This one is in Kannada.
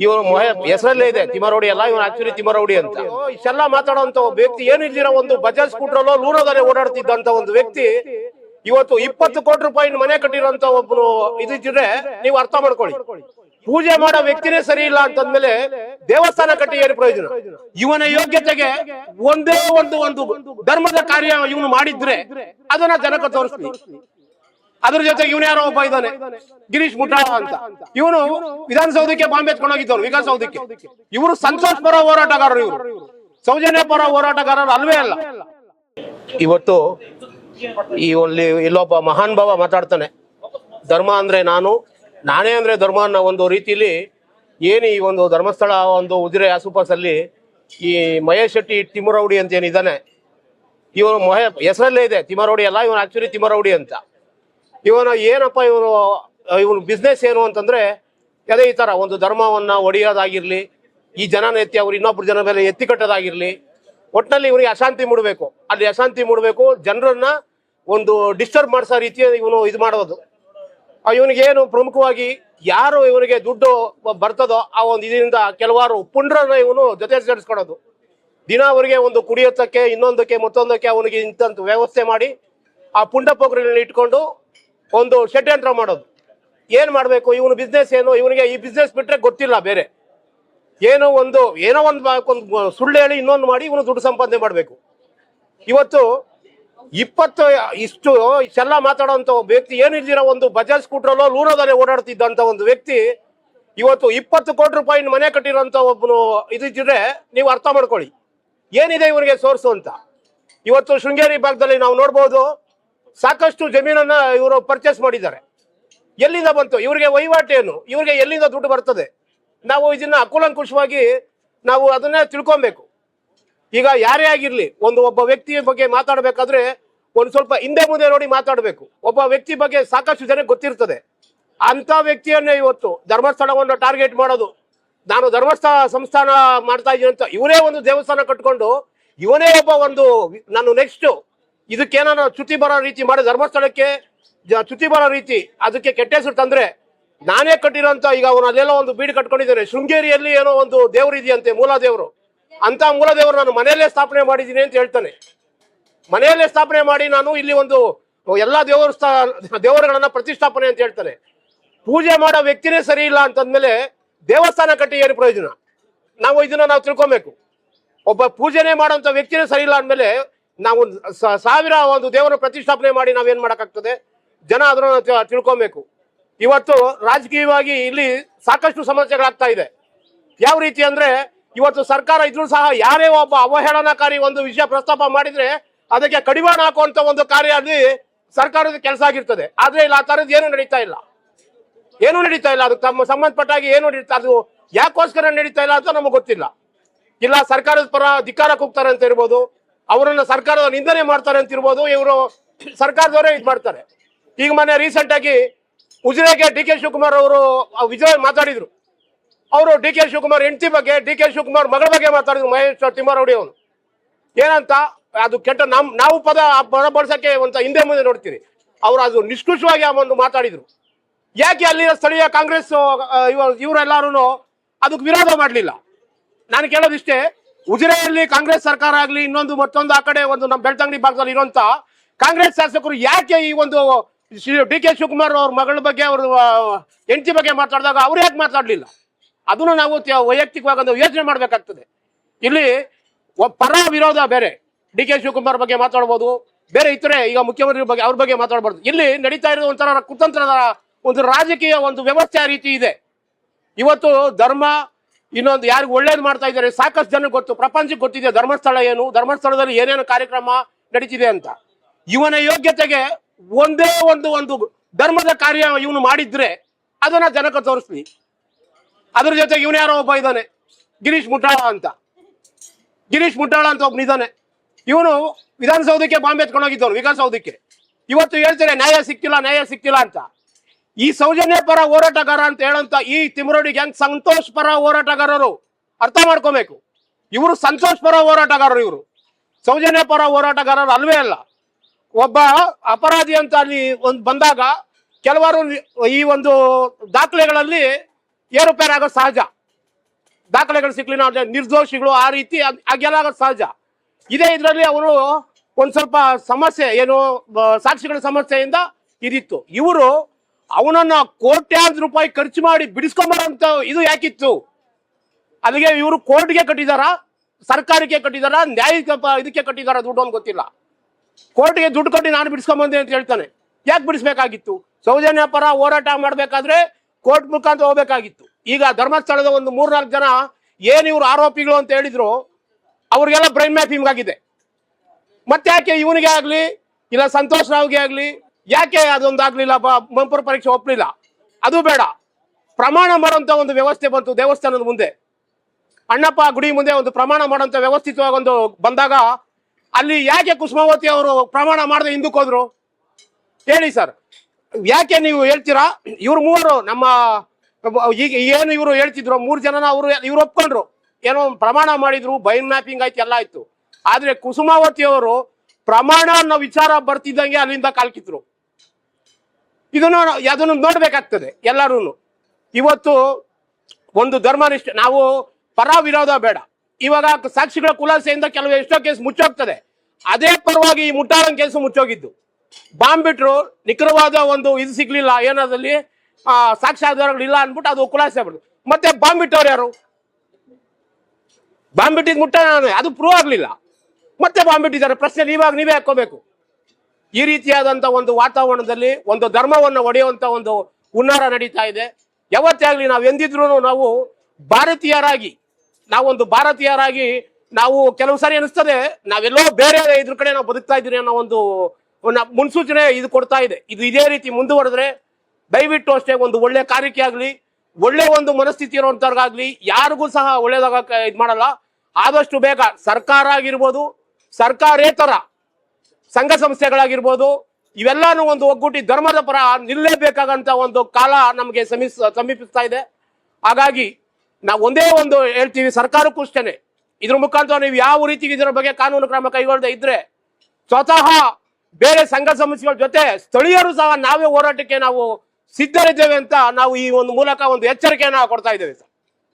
ಇವನು ಹೆಸರಲ್ಲೇ ಇದೆ. ತಿಮರೌಡಿ ಅಲ್ಲ ಇವನು ಆಕ್ಚುಲಿ ತಿಮರೌಡಿ ಅಂತ. ಇಷ್ಟೆಲ್ಲ ಮಾತಾಡುವಂತ ಒಬ್ಬ ವ್ಯಕ್ತಿ ಏನಿದ್ದೀರಾ ಒಂದು ಬಜಾಜ್ ಸ್ಕೂಟ್ರಲ್ಲೋ ಲೂನೋದಲ್ಲಿ ಓಡಾಡ್ತಿದ್ದಂತ ಒಂದು ವ್ಯಕ್ತಿ ಇವತ್ತು ಇಪ್ಪತ್ತು ಕೋಟಿ ರೂಪಾಯಿ ಮನೆ ಕಟ್ಟಿರೋಂತ ಒಬ್ಬನು ಇದ್ರೆ ನೀವು ಅರ್ಥ ಮಾಡ್ಕೊಳ್ಳಿ. ಪೂಜೆ ಮಾಡೋ ವ್ಯಕ್ತಿನೇ ಸರಿ ಇಲ್ಲ ಅಂತಂದ್ಮೇಲೆ ದೇವಸ್ಥಾನ ಕಟ್ಟಿ ಏನು ಪ್ರಯೋಜನ? ಇವನ ಯೋಗ್ಯತೆಗೆ ಒಂದೇ ಒಂದು ಒಂದು ಧರ್ಮದ ಕಾರ್ಯ ಇವನು ಮಾಡಿದ್ರೆ ಅದನ್ನ ಜನಕ್ಕೆ ತೋರಿಸ್ಲಿ. ಅದ್ರ ಜೊತೆಗೆ ಇವನು ಯಾರೋ ಒಬ್ಬ ಇದ್ದಾನೆ. ಗಿರೀಶ್ ಮುಟ್ಟಾಳ ಅಂತ. ಇವನು ವಿಧಾನಸೌಧಕ್ಕೆ ಬಾಂಬೆ ಎತ್ಕೊಂಡೋಗಿದ್ದವ್ರು ವಿಧಾನಸೌಧಕ್ಕೆ ಇವರು ಸಂತೋಷ್ ಪರ ಹೋರಾಟಗಾರರು ಇವರು. ಸೌಜನ್ಯ ಪರ ಹೋರಾಟಗಾರರು ಅಲ್ವೇ ಅಲ್ಲ. ಇವತ್ತು ಈ ಒಂದು ಇಲ್ಲೊಬ್ಬ ಮಹಾನ್ ಭಾವ ಮಾತಾಡ್ತಾನೆ. ಧರ್ಮ ಅಂದ್ರೆ ನಾನು, ನಾನೇ ಅಂದ್ರೆ ಧರ್ಮ ಅನ್ನೋ ಒಂದು ರೀತಿಲಿ ಏನು ಈ ಒಂದು ಧರ್ಮಸ್ಥಳ, ಒಂದು ಉದಿರೆ ಆಸುಪಾಸಲ್ಲಿ ಈ ಮಹೇಶ್ ಶೆಟ್ಟಿ ತಿಮ್ಮರೌಡಿ ಅಂತ ಏನಿದ್ದಾನೆ. ಇವನು ಮಹೇ ಹೆಸರಲ್ಲೇ ಇದೆ ತಿಮ್ಮರೌಡಿ ಅಲ್ಲ ಇವನು ಆಕ್ಚುಲಿ ತಿಮ್ಮರೌಡಿ ಅಂತ. ಇವನು ಏನಪ್ಪ ಇವನು ಇವನು ಬಿಸ್ನೆಸ್ ಏನು ಅಂತಂದ್ರೆ, ಅದೇ ಈ ಥರ ಒಂದು ಧರ್ಮವನ್ನ ಒಡೆಯೋದಾಗಿರಲಿ, ಈ ಜನನ ಎತ್ತಿ ಅವ್ರು ಇನ್ನೊಬ್ರು ಜನ ಮೇಲೆ ಎತ್ತಿ ಕಟ್ಟೋದಾಗಿರಲಿ ಒಟ್ಟಿನಲ್ಲಿ ಇವ್ರಿಗೆ ಅಶಾಂತಿ ಮೂಡಬೇಕು. ಅಲ್ಲಿ ಅಶಾಂತಿ ಮೂಡಬೇಕು, ಜನರನ್ನ ಒಂದು ಡಿಸ್ಟರ್ಬ್ ಮಾಡಿಸೋ ರೀತಿಯ ಇವನು ಇದು ಮಾಡೋದು. ಆ ಇವನಿಗೆ ಏನು ಪ್ರಮುಖವಾಗಿ ಯಾರು ಇವನಿಗೆ ದುಡ್ಡು ಬರ್ತದೋ ಆ ಒಂದು ಇದರಿಂದ ಕೆಲವಾರು ಪುಂಡ್ರನ್ನ ಇವನು ಜೊತೆ ಸೇರಿಸ್ಕೊಳೋದು. ದಿನ ಅವರಿಗೆ ಒಂದು ಕುಡಿಯೋದಕ್ಕೆ, ಇನ್ನೊಂದಕ್ಕೆ, ಮತ್ತೊಂದಕ್ಕೆ ಅವನಿಗೆ ಇಂಥ ವ್ಯವಸ್ಥೆ ಮಾಡಿ, ಆ ಪುಂಡ ಪೋಖ್ರಿಗಳನ್ನ ಇಟ್ಕೊಂಡು ಒಂದು ಷಡ್ಯಂತ್ರ ಮಾಡೋದು. ಏನ್ ಮಾಡ್ಬೇಕು? ಇವನು ಬಿಸ್ನೆಸ್ ಏನು? ಇವನಿಗೆ ಈ ಬಿಸ್ನೆಸ್ ಬಿಟ್ರೆ ಗೊತ್ತಿಲ್ಲ ಬೇರೆ. ಏನೋ ಒಂದು ಏನೋ ಒಂದು ಸುಳ್ಳು ಹೇಳಿ ಇನ್ನೊಂದು ಮಾಡಿ ಇವನು ದುಡ್ಡು ಸಂಪಾದನೆ ಮಾಡಬೇಕು. ಇವತ್ತು ಇಪ್ಪತ್ತು, ಇಷ್ಟು ಇಷ್ಟೆಲ್ಲ ಒಬ್ಬ ವ್ಯಕ್ತಿ ಏನಿಲ್ದಿರೋ ಒಂದು ಬಜಾಜ್ ಸ್ಕೂಟ್ರಲ್ಲೋ ಲೂನೋದಲ್ಲಿ ಓಡಾಡ್ತಿದ್ದಂತ ಒಂದು ವ್ಯಕ್ತಿ ಇವತ್ತು ಇಪ್ಪತ್ತು ಕೋಟಿ ರೂಪಾಯಿ ಮನೆ ಕಟ್ಟಿರೋಂಥ ಒಬ್ಬನು ಇದಿದ್ರೆ ನೀವು ಅರ್ಥ ಮಾಡ್ಕೊಳ್ಳಿ. ಏನಿದೆ ಇವರಿಗೆ ಸೋರ್ಸು ಅಂತ? ಇವತ್ತು ಶೃಂಗೇರಿ ಭಾಗದಲ್ಲಿ ನಾವು ನೋಡ್ಬೋದು ಸಾಕಷ್ಟು ಜಮೀನನ್ನ ಇವರು ಪರ್ಚೇಸ್ ಮಾಡಿದ್ದಾರೆ. ಎಲ್ಲಿಂದ ಬಂತು? ಇವರಿಗೆ ವಹಿವಾಟೇನು ಇವರಿಗೆ ಎಲ್ಲಿಂದ ದುಡ್ಡು ಬರ್ತದೆ? ನಾವು ಇದನ್ನ ಅಕುಲಂಕುಷವಾಗಿ ನಾವು ಅದನ್ನ ತಿಳ್ಕೊಬೇಕು. ಈಗ ಯಾರೇ ಆಗಿರ್ಲಿ, ಒಂದು ಒಬ್ಬ ವ್ಯಕ್ತಿಯ ಬಗ್ಗೆ ಮಾತಾಡಬೇಕಾದ್ರೆ ಒಂದು ಸ್ವಲ್ಪ ಹಿಂದೆ ಮುಂದೆ ನೋಡಿ ಮಾತಾಡಬೇಕು. ಒಬ್ಬ ವ್ಯಕ್ತಿ ಬಗ್ಗೆ ಸಾಕಷ್ಟು ಜನಕ್ಕೆ ಗೊತ್ತಿರ್ತದೆ. ಅಂತ ವ್ಯಕ್ತಿಯನ್ನೇ ಇವತ್ತು ಧರ್ಮಸ್ಥಳವನ್ನು ಟಾರ್ಗೆಟ್ ಮಾಡೋದು. ನಾನು ಧರ್ಮಸ್ಥಳ ಸಂಸ್ಥಾನ ಮಾಡ್ತಾ ಇದ್ದೀನಿ ಅಂತ ಇವನೇ ಒಂದು ದೇವಸ್ಥಾನ ಕಟ್ಕೊಂಡು ಇವನೇ ಒಬ್ಬ ಒಂದು, ನಾನು ನೆಕ್ಸ್ಟ್ ಇದಕ್ಕೇನಾನ ಚ್ಯುತಿ ಬರೋ ರೀತಿ ಮಾಡಿ ಧರ್ಮಸ್ಥಳಕ್ಕೆ ಚುತಿ ಬರೋ ರೀತಿ ಅದಕ್ಕೆ ಕೆಟ್ಟ ಹೆಸರು ತಂದ್ರೆ ನಾನೇ ಕಟ್ಟಿರೋಂತ ಈಗ ಅವನು ಅಲ್ಲೆಲ್ಲ ಒಂದು ಬೀಡ್ ಕಟ್ಕೊಂಡಿದ್ದಾರೆ ಶೃಂಗೇರಿಯಲ್ಲಿ ಏನೋ ಒಂದು ದೇವರು ಇದೆಯಂತೆ ಮೂಲ ದೇವರು ಅಂತ ಮೂಲ ದೇವರು ನಾನು ಮನೆಯಲ್ಲೇ ಸ್ಥಾಪನೆ ಮಾಡಿದ್ದೀನಿ ಅಂತ ಹೇಳ್ತಾನೆ. ಮನೆಯಲ್ಲೇ ಸ್ಥಾಪನೆ ಮಾಡಿ ನಾನು ಇಲ್ಲಿ ಒಂದು ಎಲ್ಲಾ ದೇವರು ದೇವರುಗಳನ್ನ ಪ್ರತಿಷ್ಠಾಪನೆ ಅಂತ ಹೇಳ್ತಾನೆ. ಪೂಜೆ ಮಾಡೋ ವ್ಯಕ್ತಿನೇ ಸರಿ ಇಲ್ಲ ಅಂತಂದ್ಮೇಲೆ ದೇವಸ್ಥಾನ ಕಟ್ಟಿ ಏನು ಪ್ರಯೋಜನ? ನಾವು ಇದನ್ನ ನಾವು ತಿಳ್ಕೊಬೇಕು. ಒಬ್ಬ ಪೂಜೆನೆ ಮಾಡೋಂಥ ವ್ಯಕ್ತಿನೇ ಸರಿ ಇಲ್ಲ ಅಂದಮೇಲೆ ನಾವು ಸಾವಿರ ಒಂದು ದೇವರ ಪ್ರತಿಷ್ಠಾಪನೆ ಮಾಡಿ ನಾವೇನ್ ಮಾಡಕ್ಕಾಗ್ತದೆ? ಜನ ಅದನ್ನ ತಿಳ್ಕೊಬೇಕು. ಇವತ್ತು ರಾಜಕೀಯವಾಗಿ ಇಲ್ಲಿ ಸಾಕಷ್ಟು ಸಮಸ್ಯೆಗಳಾಗ್ತಾ ಇದೆ. ಯಾವ ರೀತಿ ಅಂದ್ರೆ ಇವತ್ತು ಸರ್ಕಾರ ಇದ್ರೂ ಸಹ ಯಾರೇ ಒಬ್ಬ ಅವಹೇಳನಕಾರಿ ಒಂದು ವಿಷಯ ಪ್ರಸ್ತಾಪ ಮಾಡಿದ್ರೆ ಅದಕ್ಕೆ ಕಡಿವಾಣ ಹಾಕುವಂತ ಒಂದು ಕಾರ್ಯ ಅಲ್ಲಿ ಸರ್ಕಾರದ ಕೆಲಸ ಆಗಿರ್ತದೆ. ಆದ್ರೆ ಇಲ್ಲ ಆ ತರದ್ ಏನು ನಡೀತಾ ಇಲ್ಲ. ಏನು ನಡೀತಾ ಇಲ್ಲ. ಅದಕ್ಕೆ ತಮ್ಮ ಸಂಬಂಧಪಟ್ಟಾಗಿ ಏನು ನಡೀತಾ ಅದು ಯಾಕೋಸ್ಕರ ನಡೀತಾ ಇಲ್ಲ ಅಂತ ನಮಗೆ ಗೊತ್ತಿಲ್ಲ. ಇಲ್ಲ ಸರ್ಕಾರದ ಪರ ಧಿಕ್ಕಾರ ಕೂಗ್ತಾರೆ ಅಂತ ಇರ್ಬೋದು. ಅವರನ್ನ ಸರ್ಕಾರದ ನಿಂದನೆ ಮಾಡ್ತಾರೆ ಅಂತ ಇರ್ಬೋದು ಇವರು ಸರ್ಕಾರದವರೇ ಇದು ಮಾಡ್ತಾರೆ. ಈಗ ಮೊನ್ನೆ ರೀಸೆಂಟ್ ಆಗಿ ಉಜಿರೆಗೆ ಡಿ ಕೆ ಶಿವಕುಮಾರ್ ಅವರು ವಿಜಯ್ ಮಾತಾಡಿದ್ರು. ಅವರು ಡಿ ಕೆ ಶಿವಕುಮಾರ್ ಹೆಂಡತಿ ಬಗ್ಗೆ, ಡಿ ಕೆ ಶಿವಕುಮಾರ್ ಮಗಳ ಬಗ್ಗೆ ಮಾತಾಡಿದ್ರು ಮಹೇಶ್ ತಿಮ್ಮಾರೌಡಿ ಅವನು ಏನಂತ, ಅದು ಕೆಟ್ಟ ನಮ್, ನಾವು ಪದ ಬರ ಬಳಸಕ್ಕೆ ಒಂದು ಹಿಂದೆ ಮುಂದೆ ನೋಡ್ತೀವಿ ಅವರು ಅದು ನಿಷ್ಕೃಷವಾಗಿ ಆ ಒಂದು ಮಾತಾಡಿದ್ರು. ಯಾಕೆ ಅಲ್ಲಿನ ಸ್ಥಳೀಯ ಕಾಂಗ್ರೆಸ್ ಇವರೆಲ್ಲರೂ ಅದಕ್ಕೆ ವಿರೋಧ ಮಾಡಲಿಲ್ಲ? ನಾನು ಕೇಳೋದಿಷ್ಟೇ ಉಜಿರೆಯಲ್ಲಿ ಕಾಂಗ್ರೆಸ್ ಸರ್ಕಾರ ಆಗ್ಲಿ, ಇನ್ನೊಂದು ಮತ್ತೊಂದು ಆ ಕಡೆ, ಒಂದು ನಮ್ಮ ಬೆಳ್ತಂಗಡಿ ಭಾಗದಲ್ಲಿ ಇರುವಂತ ಕಾಂಗ್ರೆಸ್ ಶಾಸಕರು ಯಾಕೆ ಈ ಒಂದು ಡಿ ಕೆ ಶಿವಕುಮಾರ್ ಅವ್ರ ಮಗಳ ಬಗ್ಗೆ ಅವ್ರ ಹೆಂಡತಿ ಬಗ್ಗೆ ಮಾತಾಡಿದಾಗ ಅವ್ರು ಯಾಕೆ ಮಾತಾಡ್ಲಿಲ್ಲ? ಅದನ್ನು ನಾವು ವೈಯಕ್ತಿಕವಾಗಿ ಒಂದು ಯೋಚನೆ ಮಾಡ್ಬೇಕಾಗ್ತದೆ. ಇಲ್ಲಿ ಪರ ವಿರೋಧ ಬೇರೆ. ಡಿ ಕೆ ಶಿವಕುಮಾರ್ ಬಗ್ಗೆ ಮಾತಾಡ್ಬೋದು, ಬೇರೆ ಇತರೆ ಈಗ ಮುಖ್ಯಮಂತ್ರಿ ಬಗ್ಗೆ, ಅವ್ರ ಬಗ್ಗೆ ಮಾತಾಡ್ಬಾರ್ದು. ಇಲ್ಲಿ ನಡೀತಾ ಇರೋದು ಒಂಥರ ಕುತಂತ್ರದ ಒಂದು ರಾಜಕೀಯ ಒಂದು ವ್ಯವಸ್ಥೆ ರೀತಿ ಇದೆ. ಇವತ್ತು ಧರ್ಮ ಇನ್ನೊಂದು ಯಾರಿಗೆ ಒಳ್ಳೇದು ಮಾಡ್ತಾ ಇದ್ದಾರೆ, ಸಾಕಷ್ಟು ಜನಕ್ಕೆ ಗೊತ್ತು, ಪ್ರಪಂಚಕ್ಕೆ ಗೊತ್ತಿದೆ ಧರ್ಮಸ್ಥಳ ಏನು, ಧರ್ಮಸ್ಥಳದಲ್ಲಿ ಏನೇನು ಕಾರ್ಯಕ್ರಮ ನಡೀತಿದೆ ಅಂತ. ಇವನ ಯೋಗ್ಯತೆಗೆ ಒಂದೇ ಒಂದು ಒಂದು ಧರ್ಮದ ಕಾರ್ಯ ಇವನು ಮಾಡಿದ್ರೆ ಅದನ್ನ ಜನಕ್ಕೆ ತೋರಿಸ್ಲಿ. ಅದ್ರ ಜೊತೆಗೆ ಇವನು ಯಾರೋ ಒಬ್ಬ ಇದ್ದಾನೆ, ಗಿರೀಶ್ ಮುಟ್ಟಾಳ ಅಂತ. ಗಿರೀಶ್ ಮುಟ್ಟಾಳ ಅಂತ ಒಬ್ಬನಿದ್ದಾನೆ ಇವನು ವಿಧಾನಸೌಧಕ್ಕೆ ಬಾಂಬೆ ಎತ್ಕೊಂಡು ಹೋಗಿದ್ದವನು ವಿಧಾನಸೌಧಕ್ಕೆ ಇವತ್ತು ಹೇಳ್ತಾರೆ, ನ್ಯಾಯ ಸಿಕ್ಕಿಲ್ಲ ನ್ಯಾಯ ಸಿಕ್ಕಿಲ್ಲ ಅಂತ. ಈ ಸೌಜನ್ಯ ಪರ ಹೋರಾಟಗಾರ ಅಂತ ಹೇಳಂತ ಈ ತಿಮರೋಡಿ ಗ್ಯಾಂಗ್ ಸಂತೋಷ್ ಪರ ಹೋರಾಟಗಾರರು ಅರ್ಥ ಮಾಡ್ಕೋಬೇಕು. ಇವರು ಸಂತೋಷ್ ಪರ ಹೋರಾಟಗಾರರು ಇವರು. ಸೌಜನ್ಯ ಪರ ಹೋರಾಟಗಾರರು ಅಲ್ವೇ ಅಲ್ಲ. ಒಬ್ಬ ಅಪರಾಧಿ ಅಂತ ಅಲ್ಲಿ ಒಂದು ಬಂದಾಗ ಕೆಲವರು ಈ ಒಂದು ದಾಖಲೆಗಳಲ್ಲಿ ಏರುಪೇರಾಗೋದು ಸಹಜ. ದಾಖಲೆಗಳು ಸಿಕ್ಲಿ ನಾವು ನಿರ್ದೋಷಿಗಳು ಆ ರೀತಿ ಹಾಗೆಲ್ಲ ಆಗೋದು ಸಹಜ. ಇದೇ ಇದರಲ್ಲಿ ಅವರು ಒಂದು ಸ್ವಲ್ಪ ಸಮಸ್ಯೆ, ಏನು ಸಾಕ್ಷಿಗಳ ಸಮಸ್ಯೆಯಿಂದ ಇದಿತ್ತು. ಇವರು ಅವನನ್ನ ಕೋಟ್ಯಾಂತರ ರೂಪಾಯಿ ಖರ್ಚು ಮಾಡಿ ಬಿಡಿಸ್ಕೊಂಬರಂತ ಇದು ಯಾಕಿತ್ತು? ಅಲ್ಲಿಗೆ ಇವರು ಕೋರ್ಟ್ಗೆ ಕಟ್ಟಿದಾರ? ಸರ್ಕಾರಕ್ಕೆ ಕಟ್ಟಿದಾರ? ನ್ಯಾಯಿಕ ಇದಕ್ಕೆ ಕಟ್ಟಿದಾರ ದುಡ್ಡು ಅಂತ ಗೊತ್ತಿಲ್ಲ. ಕೋರ್ಟ್ಗೆ ದುಡ್ಡು ಕೊಟ್ಟು ನಾನು ಬಿಡಿಸ್ಕೊಂಬಂದೆ ಅಂತ ಹೇಳ್ತಾನೆ. ಯಾಕೆ ಬಿಡಿಸ್ಬೇಕಾಗಿತ್ತು? ಸೌಜನ್ಯ ಪರ ಹೋರಾಟ ಮಾಡಬೇಕಾದ್ರೆ ಕೋರ್ಟ್ ಮುಖಾಂತರ ಹೋಗ್ಬೇಕಾಗಿತ್ತು. ಈಗ ಧರ್ಮಸ್ಥಳದ ಒಂದು ಮೂರ್ನಾಲ್ಕು ಜನ ಏನ್ ಇವ್ರು ಆರೋಪಿಗಳು ಅಂತ ಹೇಳಿದ್ರು, ಅವ್ರಿಗೆಲ್ಲ ಬ್ರೈನ್ ಮ್ಯಾಪಿಂಗ್ ಆಗಿದೆ ಮತ್ತೆ ಯಾಕೆ ಇವನಿಗೆ ಆಗ್ಲಿ, ಇಲ್ಲ ಸಂತೋಷ್ ರಾವ್ಗೆ ಆಗ್ಲಿ ಯಾಕೆ ಅದೊಂದು ಆಗ್ಲಿಲ್ಲ? ಮಂಪುರ ಪರೀಕ್ಷೆ ಒಪ್ಪಲಿಲ್ಲ ಅದು ಬೇಡ. ಪ್ರಮಾಣ ಮಾಡುವಂತ ಒಂದು ವ್ಯವಸ್ಥೆ ಬಂತು ದೇವಸ್ಥಾನದ ಮುಂದೆ. ಅಣ್ಣಪ್ಪ ಗುಡಿ ಮುಂದೆ ಒಂದು ಪ್ರಮಾಣ ಮಾಡುವಂತ ವ್ಯವಸ್ಥಿತವಾಗಿ ಒಂದು ಬಂದಾಗ ಅಲ್ಲಿ ಯಾಕೆ ಕುಸುಮಾವತಿ ಅವರು ಪ್ರಮಾಣ ಮಾಡದೆ ಹಿಂದಕ್ಕೆ ಹೋದ್ರು? ಹೇಳಿ ಸರ್. ಯಾಕೆ ನೀವು ಹೇಳ್ತೀರಾ? ಇವ್ರು ಮೂವರು ನಮ್ಮ, ಈಗ ಏನು ಇವರು ಹೇಳ್ತಿದ್ರು? ಮೂರು ಜನನ ಅವರು, ಇವ್ರು ಒಪ್ಕೊಂಡ್ರು. ಏನೋ ಪ್ರಮಾಣ ಮಾಡಿದ್ರು, ಬೈನ್ ಮ್ಯಾಪಿಂಗ್ ಆಯ್ತು, ಎಲ್ಲ ಆಯ್ತು. ಆದ್ರೆ ಕುಸುಮಾವತಿ ಅವರು ಪ್ರಮಾಣ ಅನ್ನೋ ವಿಚಾರ ಬರ್ತಿದ್ದಂಗೆ ಅಲ್ಲಿಂದ ಕಾಲ್ಕಿದ್ರು. ಇದನ್ನು ಅದನ್ನು ನೋಡ್ಬೇಕಾಗ್ತದೆ ಎಲ್ಲರೂ ಇವತ್ತು ಒಂದು ಧರ್ಮನಿಷ್ಠ ನಾವು ಪರ ವಿರೋಧ ಬೇಡ. ಇವಾಗ ಸಾಕ್ಷಿಗಳ ಕುಲಾಸೆಯಿಂದ ಕೆಲವು ಎಷ್ಟೋ ಕೇಸ್ ಮುಚ್ಚೋಗ್ತದೆ. ಅದೇ ಪರವಾಗಿ ಈ ಮುಟ್ಟಾಳನ್ ಕೇಸು ಮುಚ್ಚೋಗಿದ್ದು. ಬಾಂಬ್ ಬಿಟ್ರು ನಿಖರವಾದ ಒಂದು ಇದು ಸಿಗ್ಲಿಲ್ಲ ಏನದಲ್ಲಿ ಆ, ಸಾಕ್ಷ್ಯಾಧಾರಗಳಿಲ್ಲ ಅನ್ಬಿಟ್ಟು ಅದು ಕುಲಾಸೆ ಆಗ್ಬಿಡ್ತು. ಮತ್ತೆ ಬಾಂಬ್ ಬಿಟ್ಟವ್ರು ಯಾರು? ಬಾಂಬ್ ಬಿಟ್ಟಿದ್ ಮುಟ್ಟ ಅದು ಪ್ರೂವ್ ಆಗ್ಲಿಲ್ಲ. ಮತ್ತೆ ಬಾಂಬ್ ಬಿಟ್ಟಿದ್ದಾರೆ ಪ್ರಶ್ನೆ ಇವಾಗ ನೀವೇ ಹಾಕೋಬೇಕು ಈ ರೀತಿಯಾದಂತ ಒಂದು ವಾತಾವರಣದಲ್ಲಿ ಒಂದು ಧರ್ಮವನ್ನು ಒಡೆಯುವಂತ ಒಂದು ಹುನ್ನಾರ ನಡೀತಾ ಇದೆ. ಯಾವತ್ತೇ ಆಗಲಿ ನಾವು ಎಂದಿದ್ರು ನಾವು ಭಾರತೀಯರಾಗಿ, ನಾವೊಂದು ಭಾರತೀಯರಾಗಿ ನಾವು ಕೆಲವು ಸಾರಿ ಅನಿಸ್ತದೆ, ನಾವೆಲ್ಲೋ ಬೇರೆ ಇದ್ರ ಕಡೆ ನಾವು ಬದುಕ್ತಾ ಇದ್ದೀರಿ ಅನ್ನೋ ಒಂದು ಒಂದು ಮುನ್ಸೂಚನೆ ಇದು ಕೊಡ್ತಾ ಇದೆ. ಇದು ಇದೇ ರೀತಿ ಮುಂದುವರೆದ್ರೆ ದಯವಿಟ್ಟು ಅಷ್ಟೇ ಒಂದು ಒಳ್ಳೆ ಕಾರ್ಯಕ್ಕೆ ಆಗಲಿ, ಒಳ್ಳೆ ಒಂದು ಮನಸ್ಥಿತಿ ಇರುವಂತವ್ರಿಗಾಗ್ಲಿ, ಯಾರಿಗೂ ಸಹ ಒಳ್ಳೇದಾಗ ಇದು ಮಾಡಲ್ಲ. ಆದಷ್ಟು ಬೇಗ ಸರ್ಕಾರ ಆಗಿರ್ಬೋದು, ಸರ್ಕಾರೇತರ ಸಂಘ ಸಂಸ್ಥೆಗಳಾಗಿರ್ಬೋದು, ಇವೆಲ್ಲಾನು ಒಂದು ಒಗ್ಗೂಟಿ ಧರ್ಮದ ಪರ ನಿಲ್ಲೇಬೇಕಾಗಂತ ಒಂದು ಕಾಲ ನಮಗೆ ಸಮೀಸ್, ಸಮೀಪಿಸ್ತಾ ಇದೆ. ಹಾಗಾಗಿ ನಾವು ಒಂದೇ ಒಂದು ಹೇಳ್ತೀವಿ, ಸರ್ಕಾರಕ್ಕೂ ಅಷ್ಟೇ ಇದ್ರ ಮುಖಾಂತರ ನೀವು ಯಾವ ರೀತಿ ಇದರ ಬಗ್ಗೆ ಕಾನೂನು ಕ್ರಮ ಕೈಗೊಳ್ಳದೆ ಇದ್ರೆ ಸ್ವತಃ ಬೇರೆ ಸಂಘ ಸಂಸ್ಥೆಗಳ ಜೊತೆ ಸ್ಥಳೀಯರು ಸಹ ನಾವೇ ಹೋರಾಟಕ್ಕೆ ನಾವು ಸಿದ್ಧರಿದ್ದೇವೆ ಅಂತ ನಾವು ಈ ಒಂದು ಮೂಲಕ ಒಂದು ಎಚ್ಚರಿಕೆಯನ್ನು ಕೊಡ್ತಾ ಇದ್ದೇವೆ